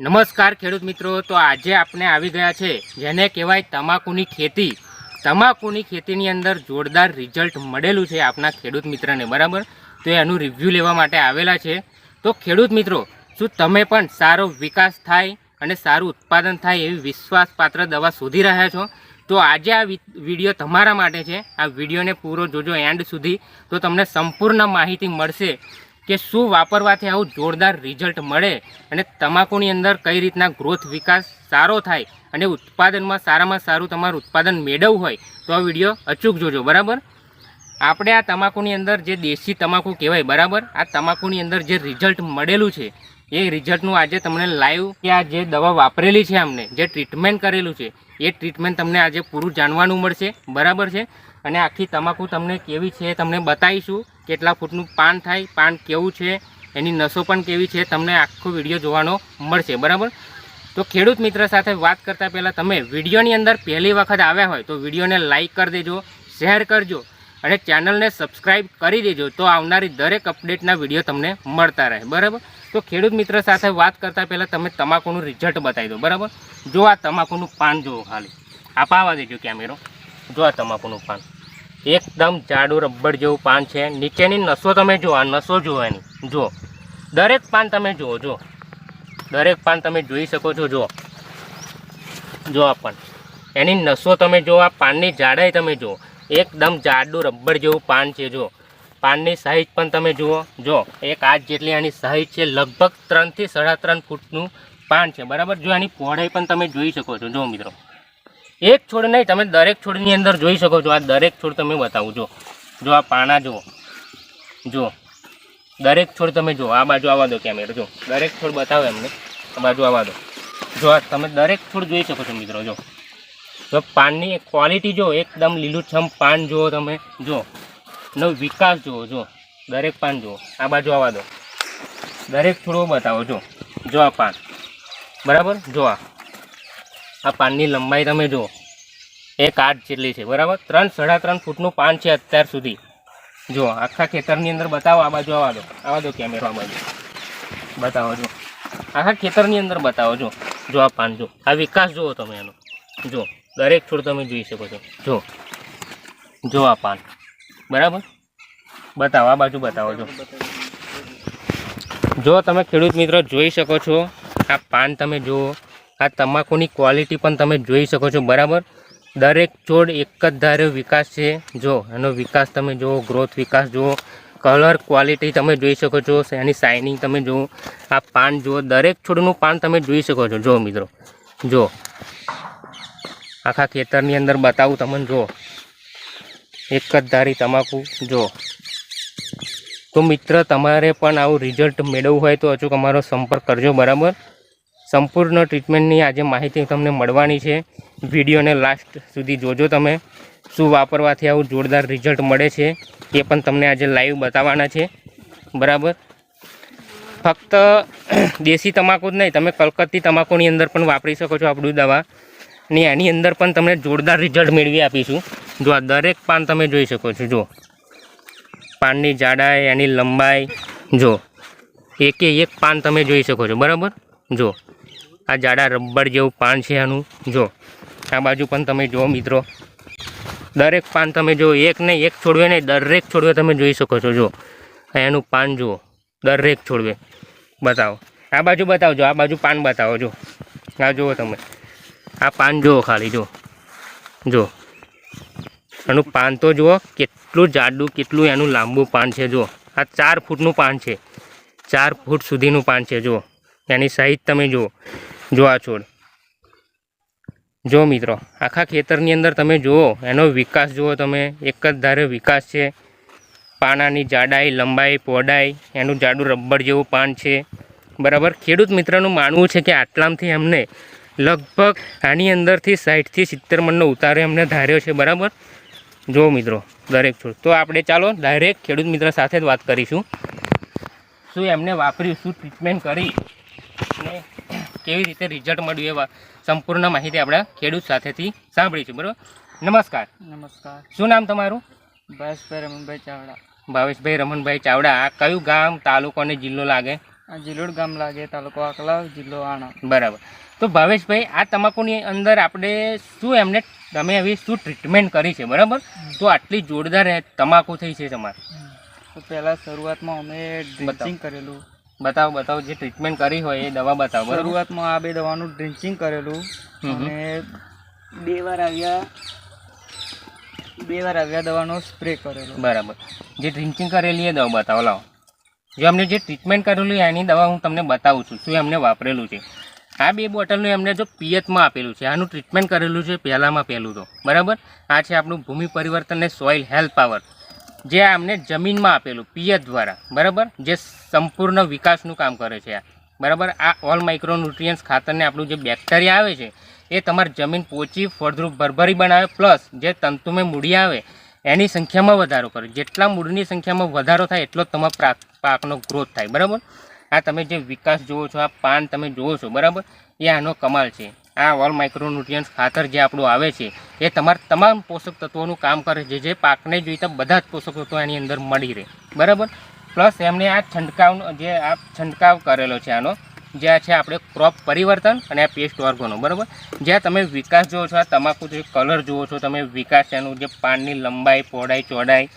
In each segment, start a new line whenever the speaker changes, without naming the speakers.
નમસ્કાર ખેડૂત મિત્રો, તો આજે આપણે આવી ગયા છે, જેને કહેવાય તમાકુની ખેતી. તમાકુની ખેતીની અંદર જોરદાર રિઝલ્ટ મળેલું છે આપણા ખેડૂત મિત્રને, બરાબર? તો એનું રિવ્યૂ લેવા માટે આવેલા છે. તો ખેડૂત મિત્રો, શું તમે પણ સારો વિકાસ થાય અને સારું ઉત્પાદન થાય એવી વિશ્વાસપાત્ર દવા શોધી રહ્યા છો? તો આજે આ વીડિયો તમારા માટે છે. આ વિડીયોને પૂરો જોજો એન્ડ સુધી. તો તમને સંપૂર્ણ માહિતી મળશે. કે શું વાપરવાથી આવું જોરદાર રિઝલ્ટ મળે અને તમાકુની અંદર કઈ રીતના ગ્રોથ વિકાસ સારો થાય અને ઉત્પાદનમાં સારામાં સારું તમારું ઉત્પાદન મેળવવું હોય તો આ વીડિયો અચૂક જોજો, બરાબર? આપણે આ તમાકુની અંદર જે દેશી તમાકુ કહેવાય, બરાબર? આ તમાકુની અંદર જે રિઝલ્ટ મળેલું છે, એ રિઝલ્ટનું આજે તમને લાઈવ કે આ જે દવા વાપરેલી છે અમને જે ટ્રીટમેન્ટ કરેલું છે, એ ટ્રીટમેન્ટ તમને આજે પૂરું જાણવાનું મળશે, બરાબર છે? અને આખી તમાકુ તમને કેવી છે તમને બતાવીશું. કેટલા ફૂટનું પાન થાય, પાન કેવું છે, એની નસો પણ કેવી છે તમને આખો વીડિયો જોવાનો મળશે, બરાબર? તો ખેડૂત મિત્ર સાથે વાત કરતાં પહેલાં તમે વિડીયોની અંદર પહેલી વખત આવ્યા હોય તો વિડીયોને લાઇક કરી દેજો, શેર કરજો અને ચેનલને સબસ્ક્રાઈબ કરી દેજો તો આવનારી દરેક અપડેટના વીડિયો તમને મળતા રહે, બરાબર? તો ખેડૂત મિત્ર સાથે વાત કરતાં પહેલાં તમે તમાકુનું રિઝલ્ટ બતાવી દો, બરાબર? જો આ તમાકુનું પાન જુઓ ખાલી આપાવા દેજો કેમેરો, જો આ તમાકુનું પાન. એકદમ જાડું રબ્બડ જેવું પાન છે. નીચેની નસો તમે જુઓ નસો જુઓ એની. જુઓ. દરેક પાન તમે જુઓ જો દરેક પાન તમે જોઈ શકો છો, જુઓ. જો આ પાન. એની નસો તમે જુઓ, આ પાનની જાડાઈ તમે જુઓ. એકદમ જાડું રબ્બડ જેવું પાન છે જો પાનની સાઈઝ પણ તમે જુઓ જો એક આજ જેટલી આની સાઈઝ છે, લગભગ ત્રણથી સાડા ત્રણ ફૂટનું પાન છે. બરાબર? જો આની પહોળાઈ પણ તમે જોઈ શકો છો. જો મિત્રો. એક છોડ નહીં, તમે દરેક છોડની અંદર જોઈ શકો છો. આ દરેક છોડ તમે બતાવું, જો. જો આ પાના જુઓ જો. દરેક છોડ તમે જો. આ બાજુ આવવા દો કેમેરો જો. દરેક છોડ બતાવો એમને આ બાજુ આવવા દો. જો, આ તમે દરેક છોડ જોઈ શકો છો, મિત્રો, જો. જો, પાનની ક્વોલિટી જો, એકદમ લીલુંછમ પાન જુઓ તમે, જો. નો વિકાસ જુઓ જો. દરેક પાન જુઓ આ બાજુ આવવા દો. દરેક છોડો બતાવો, જો. જો આ પાન. બરાબર? જો આ. આ પાનની લંબાઈ તમે જુઓ. એક આઠ જેટલી છે, બરાબર? ત્રણ સાડા ત્રણ ફૂટનું પાન છે અત્યાર સુધી. જુઓ, આખા ખેતરની અંદર બતાવો, આ બાજુ આવા દો. આવા દો કેમેરો આ બાજુ બતાવો જો આખા ખેતરની અંદર બતાવો જો જો આ પાન જો આ વિકાસ જુઓ તમે એનો. જો દરેક છોડ તમે જોઈ શકો છો. જો જો આ પાન. બરાબર? બતાવો, આ બાજુ બતાવો જો જો તમે ખેડૂત મિત્રો જોઈ શકો છો. આ પાન તમે જુઓ. આ તમાકુની ક્વોલિટી પણ તમે જોઈ શકો છો, બરાબર? દરેક છોડ એક જ ધાર્યો વિકાસ છે. જો, એનો વિકાસ તમે જુઓ ગ્રોથ વિકાસ જુઓ કલર ક્વોલિટી તમે જોઈ શકો છો, એની શાઇનિંગ તમે જુઓ. આ પાન જુઓ, દરેક છોડનું પાન તમે જોઈ શકો છો. જો, મિત્રો, જો. આખા ખેતરની અંદર બતાવું તમને, જો. એક જ ધારી તમાકુ, જો. તો મિત્ર, તમારે પણ આવું રિઝલ્ટ મેળવવું હોય તો અચૂક અમારો સંપર્ક કરજો, બરાબર? સંપૂર્ણ ટ્રીટમેન્ટની આજે માહિતી તમને મળવાની છે. વિડીયોને લાસ્ટ સુધી જોજો તમે. શું વાપરવાથી આવું જોરદાર રિઝલ્ટ મળે છે, એ પણ તમને આજે લાઈવ બતાવવાના છે. બરાબર? ફક્ત દેશી તમાકુ જ નહીં, તમે કલકત્તી તમાકુની અંદર પણ વાપરી શકો છો આપણું દવા. ને એની અંદર પણ તમને જોરદાર રિઝલ્ટ મેળવી આપીશું. જો આ દરેક પાન તમે જોઈ શકો છો, જો. પાનની જાડાઈ, એની લંબાઈ, જો. એકે એક પાન તમે જોઈ શકો છો, બરાબર? જો. આ જાડા રબર જેવું પાન છે આનું. જો, આ બાજુ પણ તમે જુઓ મિત્રો. દરેક પાન તમે જો એક નહીં એક છોડવે નહીં દરેક છોડવે તમે જોઈ શકો છો, જો. એનું પાન જુઓ, દરેક છોડવે. બતાવો. આ બાજુ બતાવજો, આ બાજુ પાન બતાવો, જો. આ જુઓ તમે. આ પાન જુઓ ખાલી, જો. જો. એનું પાન તો જુઓ, કેટલું જાડું, કેટલું એનું લાંબુ પાન છે જુઓ આ ચાર ફૂટનું પાન છે. ચાર ફૂટ સુધીનું પાન છે જુઓ એની સાઈઝ તમે જુઓ. જો આ છોડ જો મિત્રો, આખા ખેતરની અંદર તમે જુઓ, એનો વિકાસ જુઓ તમે, એક જ ધારે વિકાસ છે. પાનાની જાડાઈ, લંબાઈ, પહોળાઈ, એનું જાડું રબર જેવું પાન છે. બરાબર? ખેડૂત મિત્રનું માનવું છે કે આટલામથી એમને લગભગ આની અંદરથી સાઠથી સિત્તેર મણનો ઉતારે એમને ધાર્યો છે, બરાબર? જો મિત્રો, દરેક છોડ. તો આપણે ચાલો ડાયરેક્ટ ખેડૂત મિત્ર સાથે જ વાત કરીશું. શું એમને વાપર્યું, શું ટ્રીટમેન્ટ કરી? અને કેવી રીતે રિઝલ્ટ મળ્યું એવા સંપૂર્ણ માહિતી આપણે ખેડૂત સાથેથી સાંભળીશું બરાબર? નમસ્કાર.
નમસ્કાર.
શું નામ તમારું?
ભાવેશભાઈ રમણભાઈ ચાવડા.
ભાવેશભાઈ રમણભાઈ ચાવડા આ કયું ગામ તાલુકો અને જિલ્લો લાગે?
આ જિલોડ ગામ લાગે તાલુકો આકલાવ જિલ્લો આણંદ.
બરાબર. તો ભાવેશભાઈ આ તમાકુની અંદર આપણે શું એમને તમે આવી શું ટ્રીટમેન્ટ કરી છે બરાબર? તો આટલી જોરદાર તમાકુ થઈ છે તમારે.
તો પહેલાં શરૂઆતમાં અમે ડ્રિંકિંગ કરેલું.
બતાવો બતાવો જે ટ્રીટમેન્ટ કરી હોય એ દવા બતાવો
શરૂઆતમાં આ બે દવાનું ડ્રિંકિંગ કરેલું. અને બે વાર આવ્યા બે વાર આવ્યા દવાનો સ્પ્રે કરેલો.
બરાબર. જે ડ્રિંકિંગ કરેલી એ દવા બતાવો લાવો. જો અમને જે ટ્રીટમેન્ટ કરેલું એની દવા હું તમને બતાવું છું શું એમને વાપરેલું છે. આ બે બોટલનું એમને જો પિયતમાં આપેલું છે આનું ટ્રીટમેન્ટ કરેલું છે પહેલામાં પહેલું તો. બરાબર? આ છે આપણું ભૂમિ પરિવર્તન અને સોઇલ હેલ્થ પાવર જે આમને જમીનમાં આપેલું, પિયત દ્વારા, બરાબર? જે સંપૂર્ણ વિકાસનું કામ કરે છે આ. બરાબર? આ ઓલ માઇક્રોન્યુટ્રિયન્સ ખાતરને આપણું જે બેક્ટેરિયા આવે છે, એ તમારી જમીન પોચી, ફળદ્રુપ, ભરભરી બનાવે પ્લસ જે તંતુમે મૂડી આવે, એની સંખ્યામાં વધારો કરે. જેટલા મૂળની સંખ્યામાં વધારો થાય, એટલો તમારા પાક પાકનો ગ્રોથ થાય. બરાબર? આ તમે જે વિકાસ જુઓ છો, આ પાન તમે જુઓ છો, બરાબર? એ આનો કમાલ છે. આ ઓલ માઇક્રોન્યુટ્રિયન્સ ખાતર જે આપણું આવે છે, એ તમારા તમામ પોષક તત્વોનું કામ કરે છે. જે પાકને જોઈતા બધા જ પોષક તત્વો એની અંદર મળી રહે. બરાબર? પ્લસ એમને આ છંટકાવ જે આ છંટકાવ કરેલો છે આનો જે છે આપણે ક્રોપ પરિવર્તન અને આ પેસ્ટ ઓર્ગોનો બરાબર? જ્યાં તમે વિકાસ જુઓ છો, આ તમાકુ જે કલર જુઓ છો, તમે વિકાસ એનું જે પાનની લંબાઈ, પહોળાઈ ચોડાઈ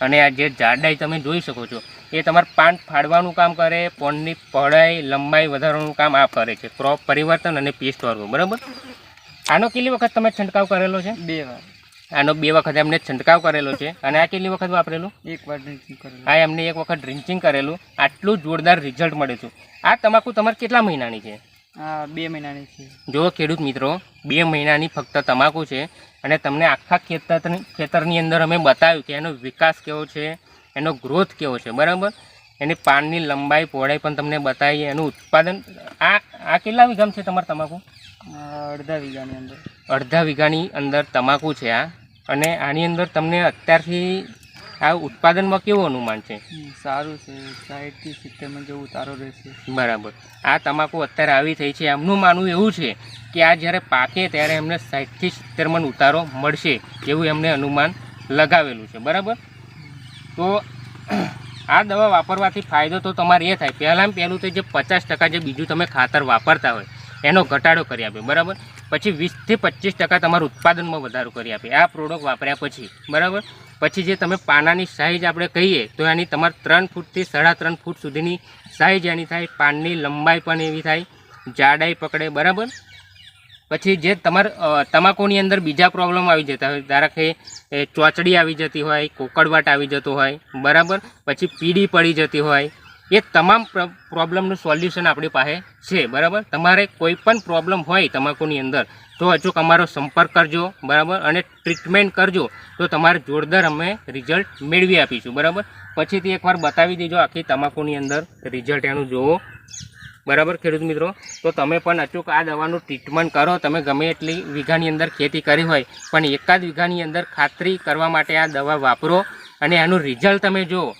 અને આ જે જાડાઈ તમે જોઈ શકો છો એ તમારે પાન ફાડવાનું કામ કરે પોનની પહોળાઈ લંબાઈ વધારવાનું કામ આ કરે છે. ક્રોપ પરિવર્તન અને પેસ્ટ ઓર્ગો બરાબર? આનો કેટલી વખત તમે છંટકાવ કરેલો છે?
બે વાર.
આનો બે વખત એમને છંટકાવ કરેલો છે. અને આ કેટલી વખત વાપરેલું?
એક વાર ડ્રિંચિંગ કરેલું.
આ એમને એક વખત ડ્રિંચિંગ કરેલું. આટલું જોરદાર રિઝલ્ટ મળે છે. આ તમાકુ તમારે કેટલા મહિનાની છે?
બે મહિનાની છે.
જો ખેડૂત મિત્રો બે મહિનાની ફક્ત તમાકુ છે અને તમને આખા ખેતરની ખેતરની અંદર અમે બતાવ્યું કે એનો વિકાસ કેવો છે એનો ગ્રોથ કેવો છે બરાબર? એની પાનની લંબાઈ પહોળાઈ પણ તમને બતાવીએ. એનું ઉત્પાદન આ આ કેટલા વીઘામ છે તમારે તમાકુ?
અડધા વીઘાની અંદર.
અડધા વીઘાની અંદર તમાકુ છે આ. અને આની અંદર તમને અત્યારથી આ ઉત્પાદનમાં કેવું અનુમાન છે?
સારું છે. સાઠથી સિત્તેરમાં જેવું ઉતારો રહેશે.
બરાબર. આ તમાકુ અત્યારે આવી થઈ છે. એમનું માનવું એવું છે કે આ જ્યારે પાકે ત્યારે એમને સાઠથી સિત્તેરમાં ઉતારો મળશે એવું એમને અનુમાન લગાવેલું છે. બરાબર? તો આ દવા વાપરવાથી ફાયદો તો તમારે એ થાય. પહેલાં પહેલું તો જે પચાસ ટકા જે બીજું તમે ખાતર વાપરતા હોય એનો ઘટાડો કરી આપે. બરાબર? પછી વીસથી પચીસ ટકા તમારું ઉત્પાદનમાં વધારો કરી આપે. આ પ્રોડક્ટ વાપર્યા પછી. બરાબર? પછી જે તમે પાનાની સાઇઝ આપણે કહીએ, તો એની તમારે ત્રણ ફૂટથી સાડા ત્રણ ફૂટ સુધીની સાઇઝ એની થાય. પાનની લંબાઈ પણ એવી થાય. જાડાઈ પકડે, બરાબર? પછી જે તમાર તમાકુની અંદર બીજા પ્રોબ્લેમ આવી જતા હોય. ધારો કે ચોચડી આવી જતી હોય, કોકડવાટ આવી જતો હોય, બરાબર? પછી પીડી પડી જતી હોય. એ તમામ પ્રોબ્લેમનું સોલ્યુશન આપણી પાસે છે, બરાબર? તમારે કોઈ પણ પ્રોબ્લેમ હોય તમાકુની અંદર તો અચૂક અમારો સંપર્ક કરજો, બરાબર? અને ટ્રીટમેન્ટ કરજો, તો તમારે જોરદાર અમે રિઝલ્ટ મેળવી આપીશું, બરાબર? પછીથી એકવાર બતાવી દેજો આખી તમાકુની અંદર રિઝલ્ટ એનું જુઓ, બરાબર ખેડૂત મિત્રો? તો તમે પણ અચૂક આ દવાનું ટ્રીટમેન્ટ કરો, તમે ગમે એટલી વીઘાની અંદર ખેતી કરી હોય, પણ એકાદ વીઘાની અંદર ખાતરી કરવા માટે આ દવા વાપરો અને એનું રિઝલ્ટ તમે જુઓ.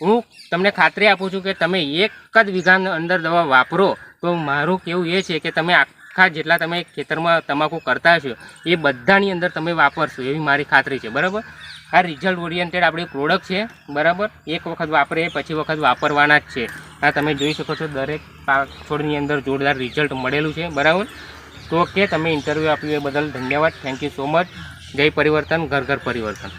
હું તમને ખાતરી આપું છું કે તમે એક જ વીઘાની અંદર દવા વાપરો, તો મારું કેવું એ છે કે તમે આખા જેટલા તમે ખેતરમાં તમાકુ કરતા હશો, એ બધાની અંદર તમે વાપરશો, એવી મારી ખાતરી છે. બરાબર? આ રિઝલ્ટ ઓરિએન્ટેડ આપણી પ્રોડક્ટ છે. બરાબર? એક વખત વાપરે પછી વખત વાપરવાના જ છે. આ તમે જોઈ શકો છો, દરેક છોડની અંદર જોરદાર રિઝલ્ટ મળેલું છે. બરાબર? તો કે તમે ઇન્ટરવ્યૂ આપ્યું એ બદલ ધન્યવાદ. થેન્ક યુ સો મચ જય પરિવર્તન, ઘર ઘર પરિવર્તન.